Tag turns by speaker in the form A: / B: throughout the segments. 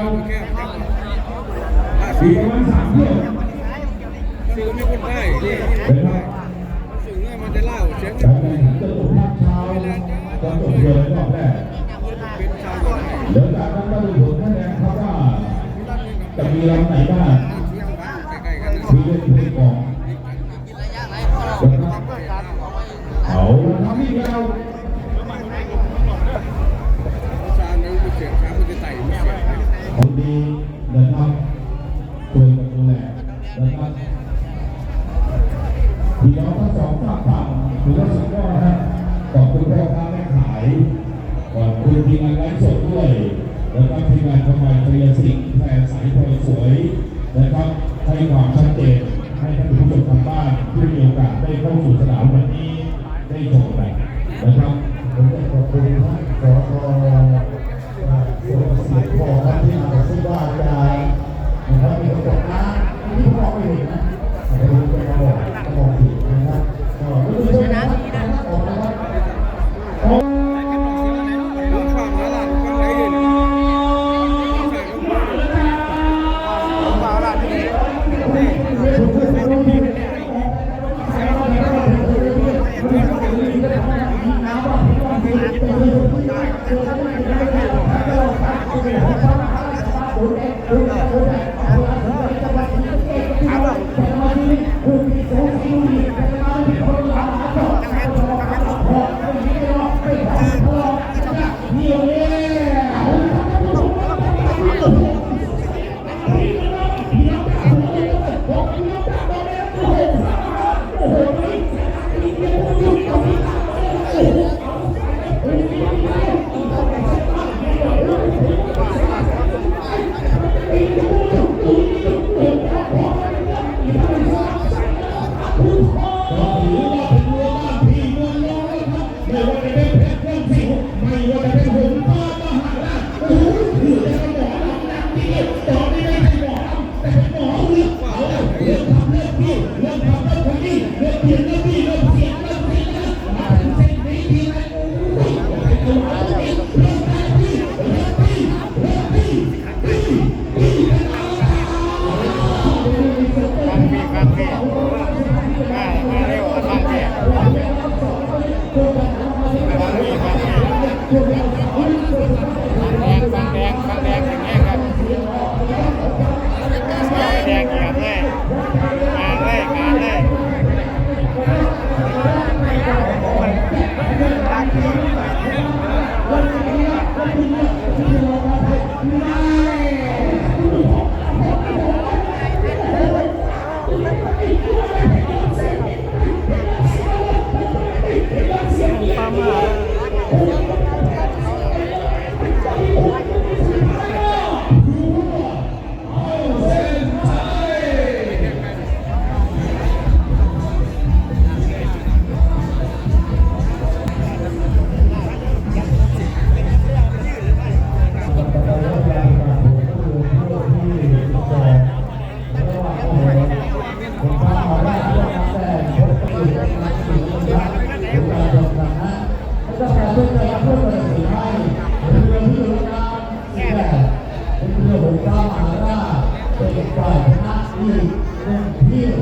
A: สี่วันสามเที่ยว
B: สี่ก็มีคนได้นี่
A: เป็นครับ
B: สื่อเนี่ยมันจะเล่าเสียง
A: การแข่งขันจะจบภาคเช้าจะจบเดือนรอบแรก
B: เป็นชาว
A: เดี๋ยวจากนั้นก็ดูผลคะแนนครับว่าจะมีลำไหนบ้าง
B: Thank you. มา
A: ดูในเที่ยว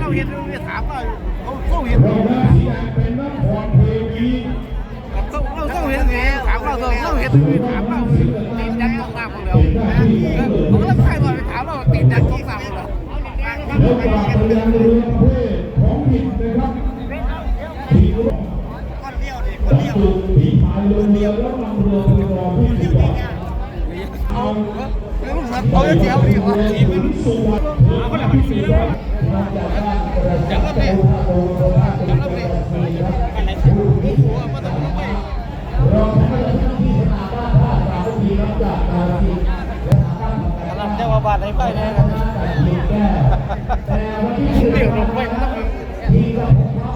A: เรา
C: เห็นเราถามว่าเขาเขาเห็น
A: เราหน้าสีแดงเป็นนักบอลเทวี
C: เราเราเห็นไงถามเราเราเห็นถามเราตีนยันต้องตามเรา
A: เป็นหน้าที่เกิด
C: ผมก็ต้องใครว่าถามเราตีนยันต้องตาเรา
A: แล้วปราบพยนเรือประเภทของผิดนะครับผีร่วง
C: ก้อนเดียวดิ
A: จับจุดผีพายเรือแล้วนำเรือไปรอที่ก่อ
C: นเอา เจียวดีวะ
A: ทีมสวัสดิ์เอาคนละมาจากบ้านกระจับโตพระโตโตพระโตพระโตครับเราทให้เจ้าหน้าที่สนาบ้านท่าสาวดีรับจากกาลสินธุ์และทางด้าน
C: กำลังจะว่าบาดไหนไปเนี่ยกัน
A: ทีมแต่วันที่
C: เดี๋ยวลงไปมันต้องมี
A: ทีมกับผมเข้า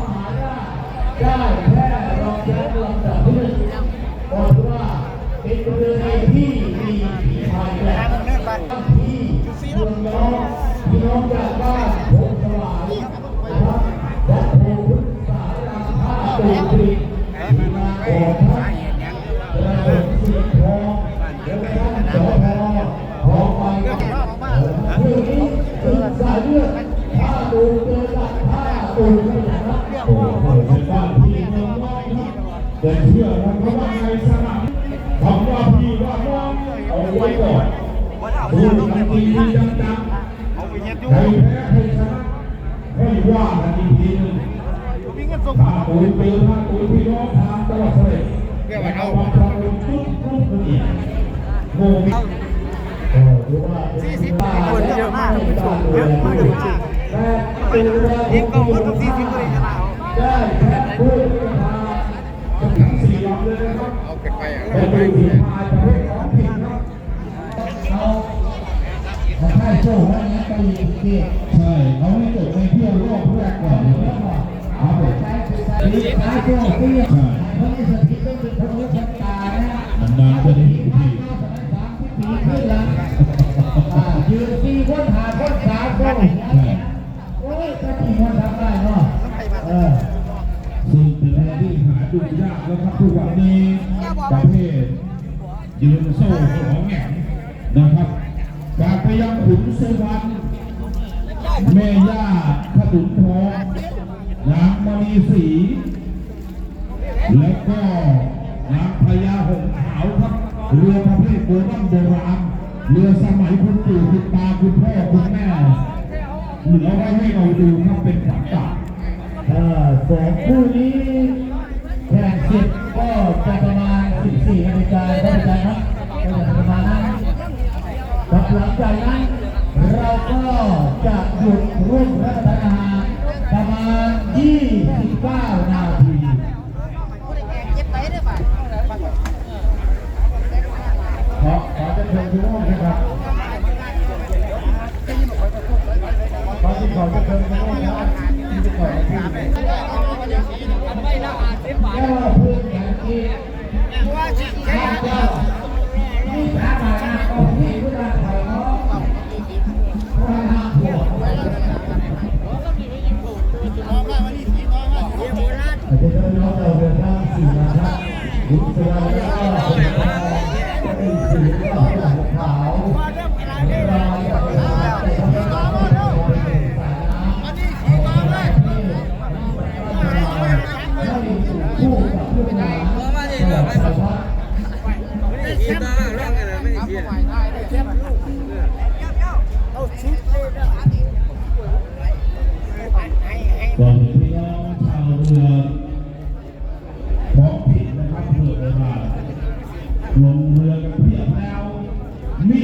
A: ได้แค่รองแชมป์ลำดับที่หนึ่งบอกว่าเป็นประเด็นที่
C: เอา
A: ไป
C: เฮ็ดอยู่
A: ใครแพ้ใครชนะไม่ว่ากันอีกทีหนึง
C: มีเงินส่ง
A: ถ้าปุ๋ยปืนถ้าปุ๋ยพี่น้องทางจังหวัดสระบุรีเอามาทำเป็นตุ๊บตุ๊บนอีกโง่ไม่โอ้ถือว่า
C: สี่สิบคนเยอะมากท่านผู้ชมเยอะมากจริงๆยิงก็หมดทุกสี่สิบเลยนะ
A: ได้แค่พูดไม่พาทั้งสี่ลำเลยนะครับ
D: เอาไปไปอะ
A: เป็นดูฝีพายประเภทของผิดครับ
B: เอา เอาให้โชคว่านี้ไปอีกที
A: ใช่เอาให้จบในเที่ยวรอบแรกก่อนเลยครับผม
B: ใช้คือใช้ที่ใช้โชคที่เพราะนี่สถิตต้องเป็นคนรู้ชะตานะ
A: นานๆจะได้เห็นที
B: สามสิบปีขึ้นแล้วอ่ายืนสี่คนหาคนสามคนโอ้ยก็มีคนทำได้เนาะเออ
A: ซึ่งเป็นแพที่หาดูยากแล้วครับทุกวันนี้ประเภทยืนโซ่สองแหง่งนะครับจากไปยังขุน สวรรณแม่ย่าขดุนทองนางมณีศรีแล้วก็นางพญาหงส์ขาวครับเรือประเภทโบราณโบราณเรือสมัยคุณปู่คุณตาคุณพ่อคุณแม่เหลือไว้ให้เราดูครับเป็นขวัญตา
B: สองคู่นี้แข่งเสร็จก็จะประมาณ 14นาฬิกาได้ไหมครับประมาณนั้นครับหลังจากนั้น เราก็จะหยุดร่วมรับประทานอาหารประมาณ 29 บุ
A: ลงเรือกันเพียบแล้วมี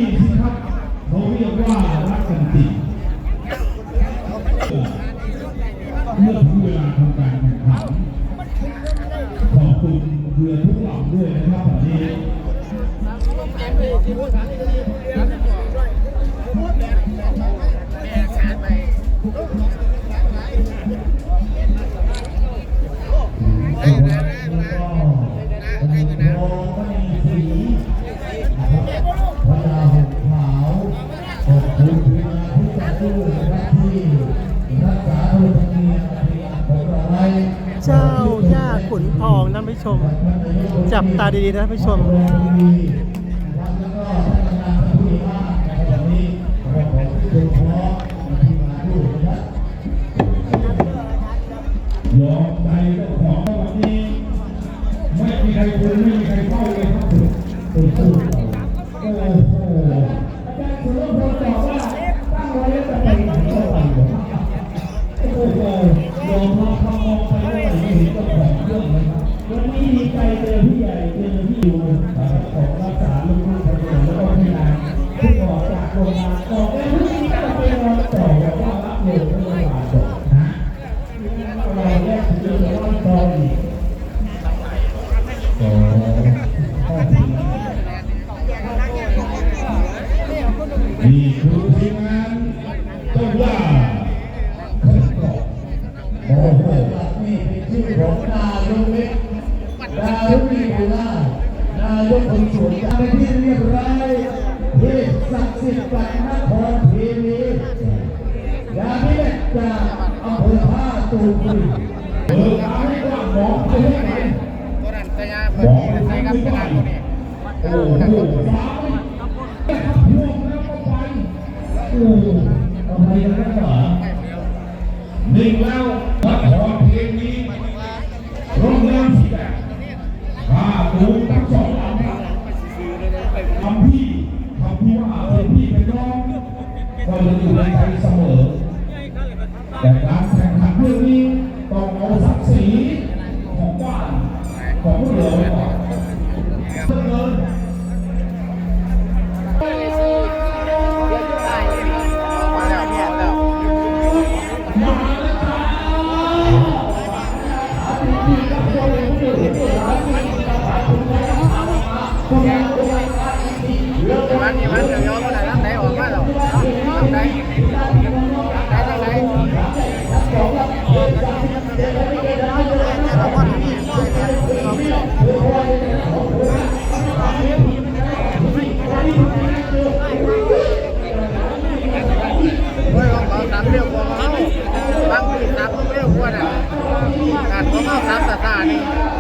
A: ขุนท
E: องท่านผู้ชม จับตาดีๆนะท่านผู้ชม
A: ยอมใจเจ้าของวันนี้ไม่มีใครคุยไม่มีใครเข้าเลยครับผมโอ้โหโอ้โหอาจารย์สุรพลบอกว่าตั้งไว้แล้วจะไปไหนก็ไปโอ้โหยอมรับคำมองไปด้วย วันนี้ดีใจเจอพี่ใหญ่เจอ นี่เป็น
B: ชื่อของนายกเล็กนายกมีบุญนายกคนสวยเป็นที่เรียบร้อยเทพศักดิ์สิทธิ์จากนครเทวียาพิเศษจากอำเภอท่าตูม
A: เปิดตาให้กว้างมองไปให้ไกล
D: ตัวนั้นแต่ยาม
A: องไป
D: ใส่กับ
A: ไม่
D: กระ
A: ไกล
D: ดตัวนี้
A: โอ้โหสาวขับพวงแล้วก็ไปโอ้ ละครเพลงนี้โรงแรมสีแดงข้าดูตั้งสองลำคำพี่คำพี่ว่าเป็นพี่เป็นน้องก็จะอยู่ในใจเสมอแต่กา Amin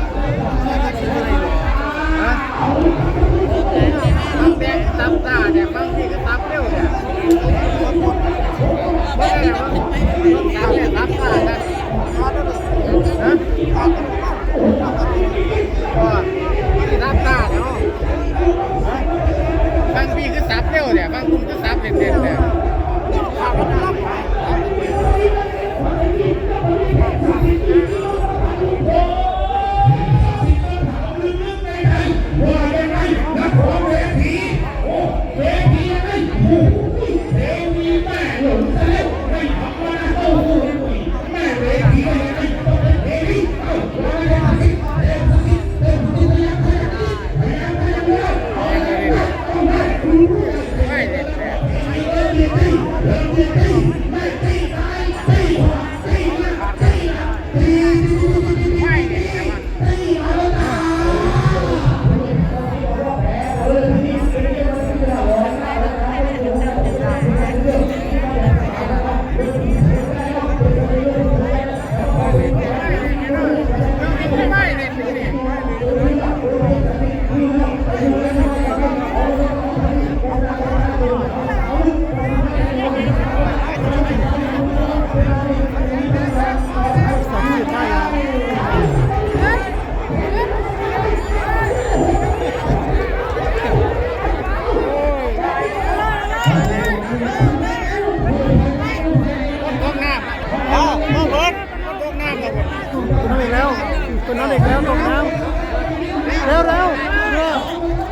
A: ตัวนั้น
F: อีกแล้วตกน้ำ
A: แล้ว
B: แล้ว
F: เนี่
B: ย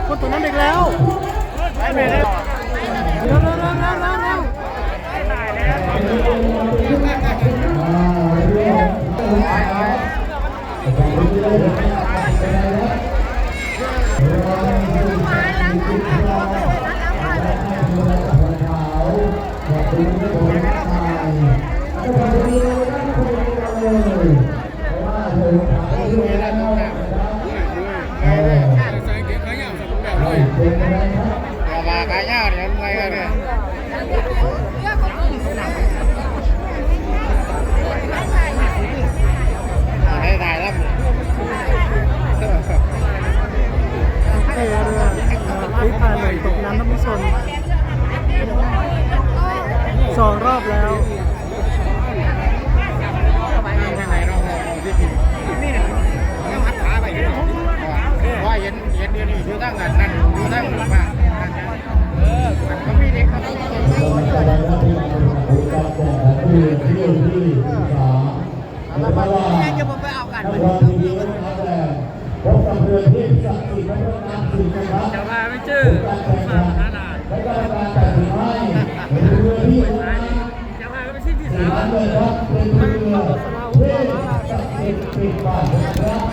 B: คนตัวนั้นอีกแล้ว
F: เร็
B: วเร็วเร็วเร็วเร็ว
F: ล้า
B: ง
A: Obrigado.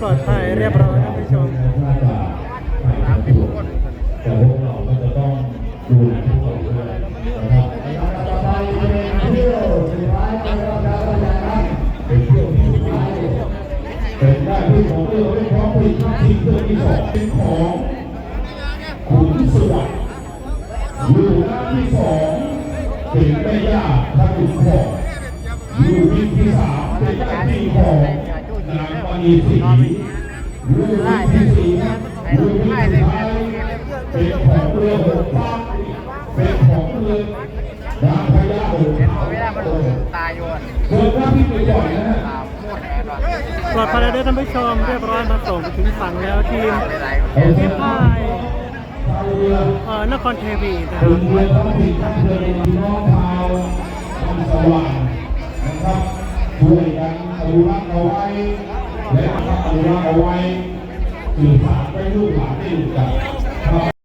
A: ปล
F: อ
A: ด
E: ภัยเรียบร้อยท่านผู้ชม
A: แต่พวกเราก็จะต้องดูแลทุกคนด้วยนะครับ
B: ต่อไปเป็นเที่ยวสุดท้ายของเราครับอาจารย์ครับ
A: เป็นเที่ยวที่สุดท้ายเป็นหน้าที่ของเรือเป็นของผลิตทีมเรือที่สองเป็นของขุนสวัสดิ์อยู่หน้าที่สองเป็นแม่ย่าพระขุนทองอยู่ที่ที่สามเป็นหน้าที่ของ มณีศรีอยู่ที่สี่อยู่ที่สุดท้เป็นของเรือหกฟ้าเป็นของเรือนาพญาหงส์ขาว
C: เวลามันตายอยู่
A: เกิดว่าพี่ไปบ่อยนะฮะ
E: ปลอดภัยแล้วท่านผู้ชมเรียบร้อยมาส่งถึงฝั่งแล้วทีมทีมพาย
A: เอ่
E: อนครเทวีนะครับ
A: เรือท้องถิ่นทั้งเรือพี่น้องชาวคำสว่างนะครับช่วยกันอนุรักษ์เอาไว้ และอนุรักษ์เอาไว้สื่อสารไปลูกหลานได้รู้จับ